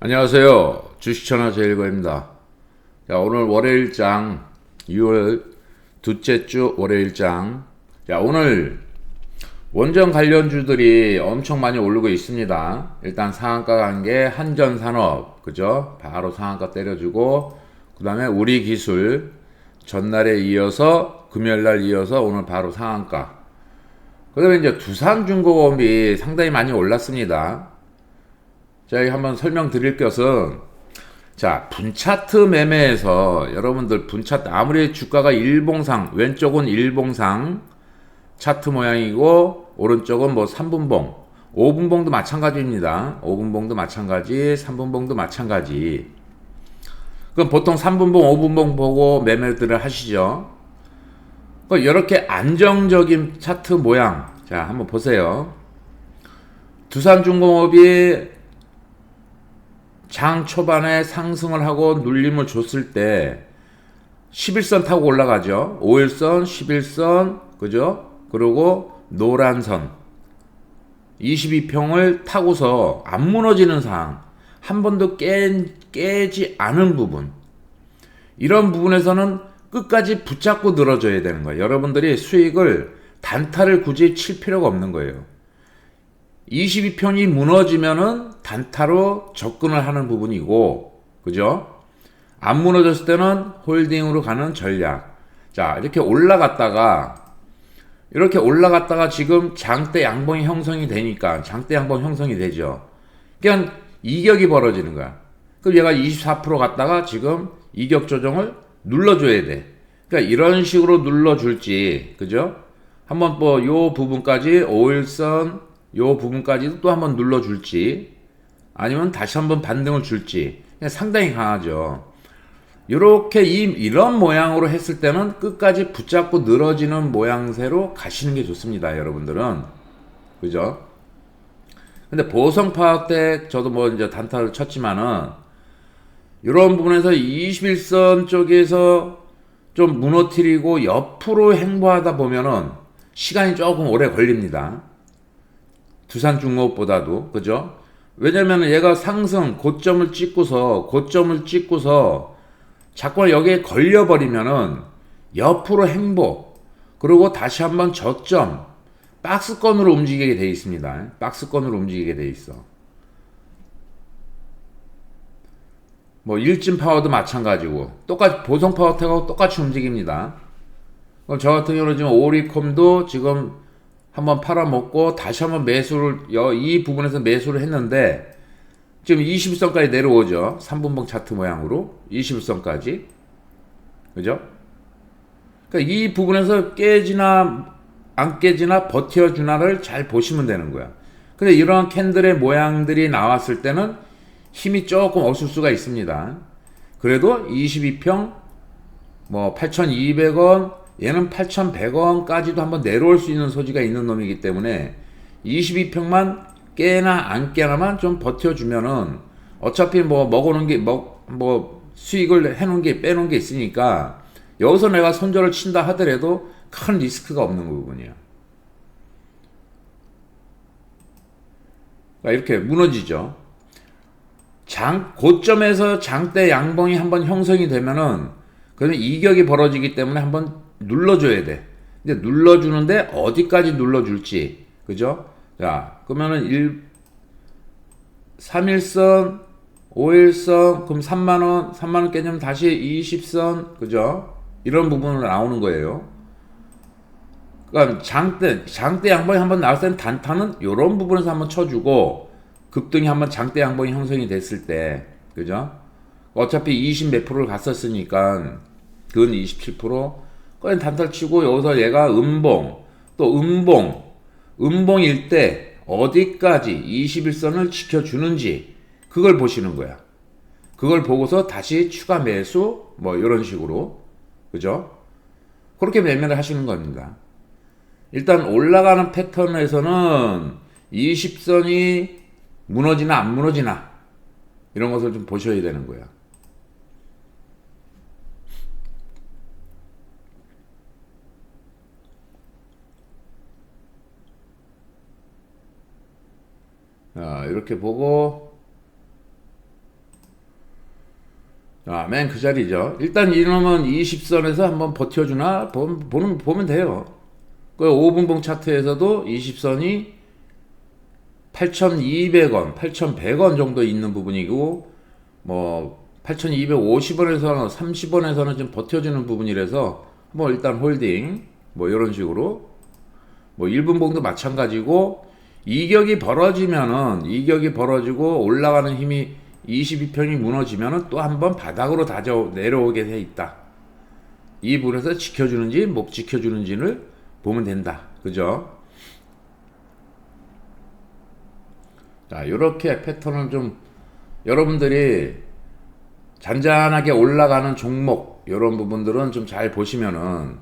안녕하세요. 주식천하 제일거입니다. 자, 오늘 월요일장 6월 둘째 주 월요일장. 자, 오늘 원전 관련주들이 엄청 많이 오르고 있습니다. 일단 상한가 간 게 한전산업, 그죠? 바로 상한가 때려주고, 그 다음에 우리 기술, 전날에 이어서, 금요일날 이어서 오늘 바로 상한가. 그 다음에 이제 두산중공업이 상당히 많이 올랐습니다. 제가 한번 설명드릴 것은 자 분차트 매매에서 여러분들 분차트 아무리 주가가 일봉상 왼쪽은 일봉상 차트 모양이고 오른쪽은 뭐 3분봉. 5분봉도 마찬가지입니다. 5분봉도 마찬가지 3분봉도 마찬가지. 그럼 보통 3분봉 5분봉 보고 매매들을 하시죠. 이렇게 안정적인 차트 모양 자 한번 보세요. 두산중공업이 장 초반에 상승을 하고 눌림을 줬을 때 11선 타고 올라가죠. 5일선, 11선, 그죠? 그리고 노란 선 22평을 타고서 안 무너지는 상황, 한 번도 깨, 깨지 않은 부분. 이런 부분에서는 끝까지 붙잡고 늘어져야 되는 거예요. 여러분들이 수익을 단타를 굳이 칠 필요가 없는 거예요. 22평이 무너지면은 단타로 접근을 하는 부분이고, 그죠? 안 무너졌을 때는 홀딩으로 가는 전략. 자, 이렇게 올라갔다가, 이렇게 올라갔다가 지금 장대 양봉이 형성이 되니까, 장대 양봉 형성이 되죠. 그러니까 이격이 벌어지는 거야. 그럼 얘가 24% 갔다가 지금 이격 조정을 눌러줘야 돼. 그러니까 이런 식으로 눌러줄지, 그죠? 한번 뭐 요 부분까지 5일선, 요 부분까지도 또 한번 눌러줄지 아니면 다시 한번 반등을 줄지 상당히 강하죠. 이렇게 이, 이런 모양으로 했을 때는 끝까지 붙잡고 늘어지는 모양새로 가시는 게 좋습니다. 여러분들은. 그죠? 근데 보성 파악 때 저도 뭐 이제 단타를 쳤지만은 이런 부분에서 21선 쪽에서 좀 무너뜨리고 옆으로 행보하다 보면은 시간이 조금 오래 걸립니다. 두산중공업보다도 그죠? 왜냐면 얘가 상승 고점을 찍고서 고점을 찍고서 자꾸 여기에 걸려버리면은 옆으로 행보 그리고 다시 한번 저점 박스권으로 움직이게 돼 있습니다. 박스권으로 움직이게 돼 있어. 뭐 일진 파워도 마찬가지고 똑같이 보성 파워텍하고 똑같이 움직입니다. 저 같은 경우는 지금 오리콤도 지금 한번 팔아먹고 다시 한번 매수를 이 부분에서 매수를 했는데 지금 21선까지 내려오죠. 3분봉 차트 모양으로 21선까지 그죠? 그러니까 이 부분에서 깨지나 안 깨지나 버텨주나를 잘 보시면 되는 거야. 근데 이러한 캔들의 모양들이 나왔을 때는 힘이 조금 없을 수가 있습니다. 그래도 22평 뭐 8,200원 얘는 8,100원까지도 한번 내려올 수 있는 소지가 있는 놈이기 때문에 22평만 깨나 안 깨나만 좀 버텨주면은 어차피 뭐 먹어놓은 게, 먹, 뭐 수익을 해놓은 게, 빼놓은 게 있으니까 여기서 내가 손절을 친다 하더라도 큰 리스크가 없는 부분이야. 그러니까 이렇게 무너지죠. 장, 고점에서 장대 양봉이 한번 형성이 되면은 그러면 이격이 벌어지기 때문에 한번 눌러줘야 돼. 근데 눌러주는데 어디까지 눌러줄지. 그죠? 자, 그러면은 1, 3일선, 5일선, 그럼 3만원, 3만원 깨지면 다시 20선, 그죠? 이런 부분으로 나오는 거예요. 그러니까 장대, 장대 양봉이 한번 나왔을 땐 단타는 이런 부분에서 한번 쳐주고, 급등이 한번 장대 양봉이 형성이 됐을 때, 그죠? 어차피 20 몇 프로를 갔었으니까, 그건 27%, 그냥 단타를 치고 여기서 얘가 음봉, 또 음봉, 음봉일 때 어디까지 21선을 지켜주는지 그걸 보시는 거야. 그걸 보고서 다시 추가 매수 뭐 이런 식으로 그죠? 그렇게 매매를 하시는 겁니다. 일단 올라가는 패턴에서는 20선이 무너지나 안 무너지나 이런 것을 좀 보셔야 되는 거야. 자, 이렇게 보고 아, 맨 그 자리죠. 일단 이놈은 20선에서 한번 버텨주나 보- 보는, 보면 돼요. 그 5분봉 차트에서도 20선이 8,200원, 8,100원 정도 있는 부분이고 뭐 8,250원에서는 30원에서는 좀 버텨주는 부분이라서 뭐 일단 홀딩 뭐 이런 식으로 뭐 1분봉도 마찬가지고 이격이 벌어지면은 이격이 벌어지고 올라가는 힘이 22평이 무너지면은 또 한 번 바닥으로 다져 내려오게 돼 있다. 이 부분에서 지켜주는지 못 지켜주는지를 보면 된다. 그죠? 자, 이렇게 패턴을 좀 여러분들이 잔잔하게 올라가는 종목 이런 부분들은 좀 잘 보시면은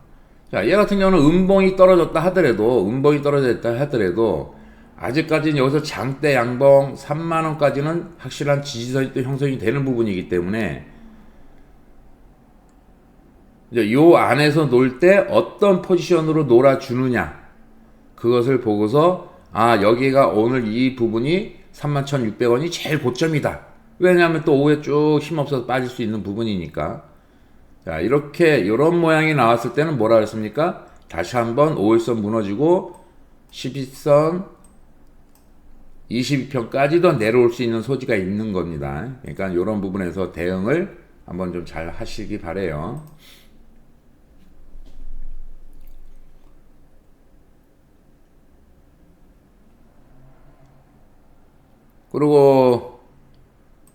자, 얘 같은 경우는 음봉이 떨어졌다 하더라도 음봉이 떨어졌다 하더라도 아직까지는 여기서 장대 양봉 3만 원까지는 확실한 지지선이 또 형성이 되는 부분이기 때문에 이제 요 안에서 놀 때 어떤 포지션으로 놀아주느냐 그것을 보고서 아 여기가 오늘 이 부분이 31,600원이 제일 고점이다. 왜냐하면 또 오후에 쭉 힘없어서 빠질 수 있는 부분이니까. 자 이렇게 이런 모양이 나왔을 때는 뭐라 그랬습니까? 다시 한번 5일선 무너지고 12선 22평까지도 내려올 수 있는 소지가 있는 겁니다. 그러니까 이런 부분에서 대응을 한번 좀 잘 하시기 바래요. 그리고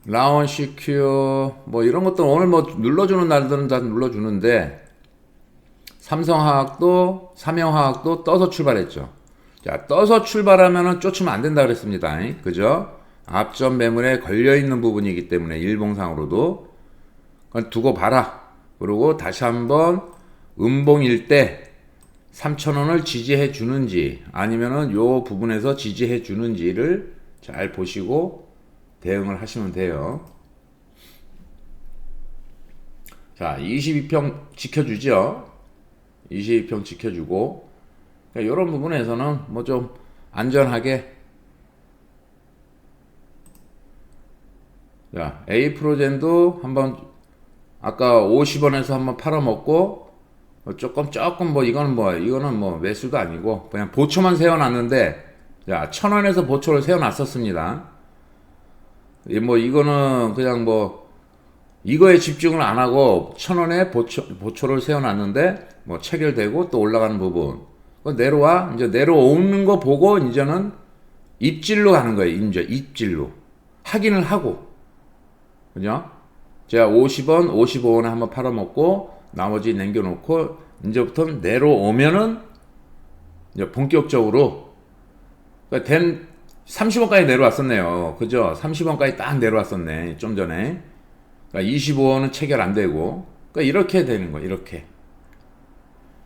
라온 CQ 뭐 이런 것도 오늘 뭐 눌러주는 날들은 다 눌러주는데 삼성화학도 삼형화학도 떠서 출발했죠. 자 떠서 출발하면은 쫓으면 안 된다 그랬습니다. 그죠? 앞전 매물에 걸려 있는 부분이기 때문에 일봉상으로도 그건 두고 봐라. 그리고 다시 한번 음봉일 때 3,000원을 지지해 주는지 아니면은 요 부분에서 지지해 주는지를 잘 보시고 대응을 하시면 돼요. 자, 22평 지켜주죠. 22평 지켜주고 그러니까 이런 부분에서는 뭐 좀 안전하게 자, A 프로젠도 한번 아까 50원에서 한번 팔아먹고 뭐 조금 조금 뭐 이거는 뭐 이거는 뭐 매수도 아니고 그냥 보초만 세워놨는데 자, 천 원에서 보초를 세워놨었습니다. 이뭐 이거는 그냥 뭐 이거에 집중을 안 하고 천 원에 보초, 보초를 세워놨는데 뭐 체결되고 또 올라가는 부분. 그 내려와 이제 내려오는 거 보고 이제는 입질로 가는 거예요. 이제 입질로 확인을 하고 그죠? 제가 50원, 55원에 한번 팔아먹고 나머지 남겨놓고 이제부터 내려오면은 이제 본격적으로 그러니까 된 30원까지 내려왔었네요. 그죠? 30원까지 딱 내려왔었네. 좀 전에. 그러니까 25원은 체결 안 되고. 그러니까 이렇게 되는 거예요. 이렇게.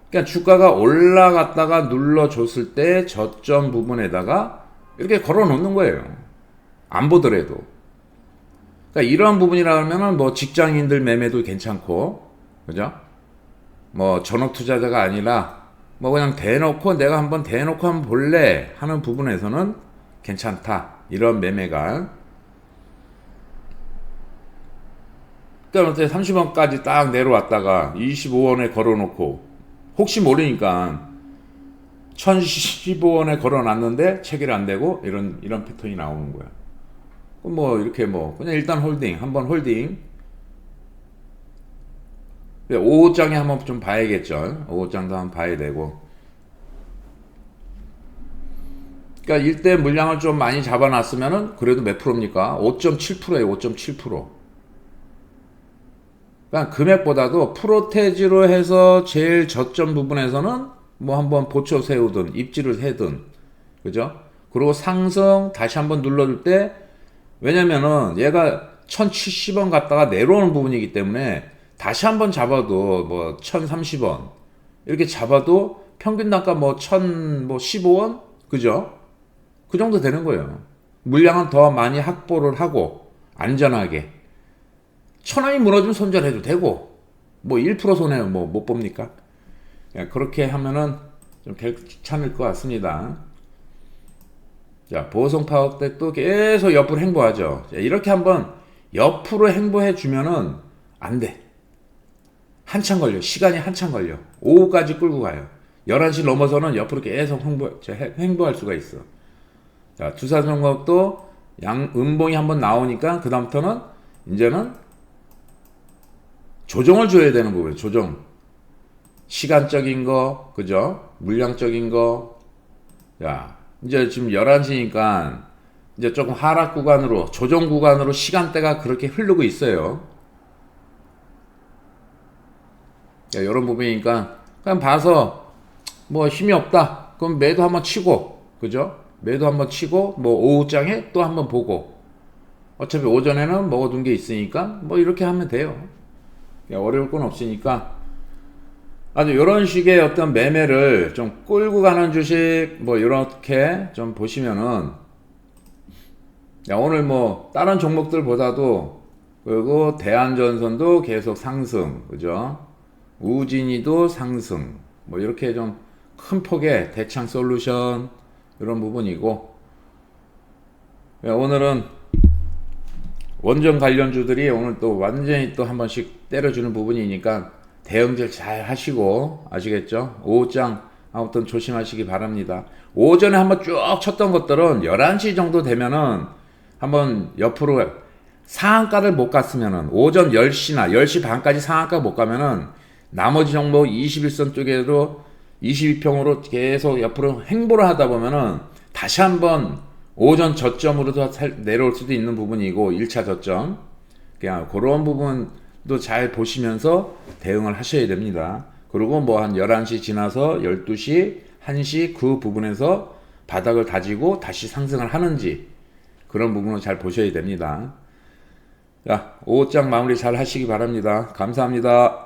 그러니까 주가가 올라갔다가 눌러줬을 때 저점 부분에다가 이렇게 걸어 놓는 거예요. 안 보더라도. 그러니까 이런 부분이라 하면은 뭐 직장인들 매매도 괜찮고. 그죠? 뭐 전업 투자자가 아니라 뭐 그냥 대놓고 내가 한번 대놓고 한번 볼래 하는 부분에서는 괜찮다. 이런 매매가. 그러니까 어때 30원까지 딱 내려왔다가 25원에 걸어놓고 혹시 모르니까 1015원에 걸어놨는데 체결 안 되고 이런 이런 패턴이 나오는 거야. 뭐 이렇게 뭐 그냥 일단 홀딩 한번 홀딩 5호장에 한번 좀 봐야겠죠. 5호장도 한번 봐야 되고. 그러니까 일대 물량을 좀 많이 잡아놨으면은 그래도 몇 프로입니까? 5.7%예요. 5.7%. 그러니까 금액보다도 프로테지로 해서 제일 저점 부분에서는 뭐 한번 보초 세우든 입지를 해든 그죠? 그리고 상승 다시 한번 눌러줄 때 왜냐면은 얘가 1070원 갔다가 내려오는 부분이기 때문에 다시 한번 잡아도 뭐 1030원 이렇게 잡아도 평균 단가 뭐 1015원 그죠? 그 정도 되는 거예요. 물량은 더 많이 확보를 하고 안전하게 천 원이 무너지면 손절해도 되고 뭐 1% 손해 뭐 못 봅니까? 예, 그렇게 하면은 좀 괜찮을 것 같습니다. 자 보성 파워 때또 계속 옆으로 행보하죠. 자, 이렇게 한번 옆으로 행보해 주면은 안 돼. 한참 걸려. 시간이 한참 걸려. 오후까지 끌고 가요. 11시 넘어서는 옆으로 계속 횡보, 저 행- 횡보할 수가 있어. 자, 주사정법도 양, 음봉이 한번 나오니까 그다음부터는 이제는 조정을 줘야 되는 부분이에요. 조정. 시간적인 거, 그죠? 물량적인 거. 야, 이제 지금 11시니까 이제 조금 하락 구간으로, 조정 구간으로 시간대가 그렇게 흐르고 있어요. 야, 이런 부분이니까 그냥 봐서 뭐 힘이 없다. 그럼 매도 한번 치고, 그죠? 매도 한번 치고, 뭐 오후장에 또 한번 보고. 어차피 오전에는 먹어둔 게 있으니까 뭐 이렇게 하면 돼요. 야, 어려울 건 없으니까 아주 이런 식의 어떤 매매를 좀 끌고 가는 주식 뭐 이렇게 좀 보시면은 야, 오늘 뭐 다른 종목들보다도 그리고 대한전선도 계속 상승, 그죠? 우진이도 상승, 뭐 이렇게 좀 큰 폭의 대창 솔루션 이런 부분이고 야, 오늘은 원전 관련주들이 오늘 또 완전히 또 한 번씩 때려주는 부분이니까 대응들 잘 하시고 아시겠죠? 오후장 아무튼 조심하시기 바랍니다. 오전에 한번 쭉 쳤던 것들은 11시 정도 되면은 한번 옆으로 상한가를 못 갔으면은 오전 10시나 10시 반까지 상한가 못 가면은 나머지 종목 21선 쪽으로 22평으로 계속 옆으로 행보를 하다 보면은 다시 한번 오전 저점으로 더 살- 내려올 수도 있는 부분이고 1차 저점 그냥 그런 부분도 잘 보시면서 대응을 하셔야 됩니다. 그리고 뭐 한 11시 지나서 12시, 1시 그 부분에서 바닥을 다지고 다시 상승을 하는지 그런 부분을 잘 보셔야 됩니다. 자, 5장 마무리 잘 하시기 바랍니다. 감사합니다.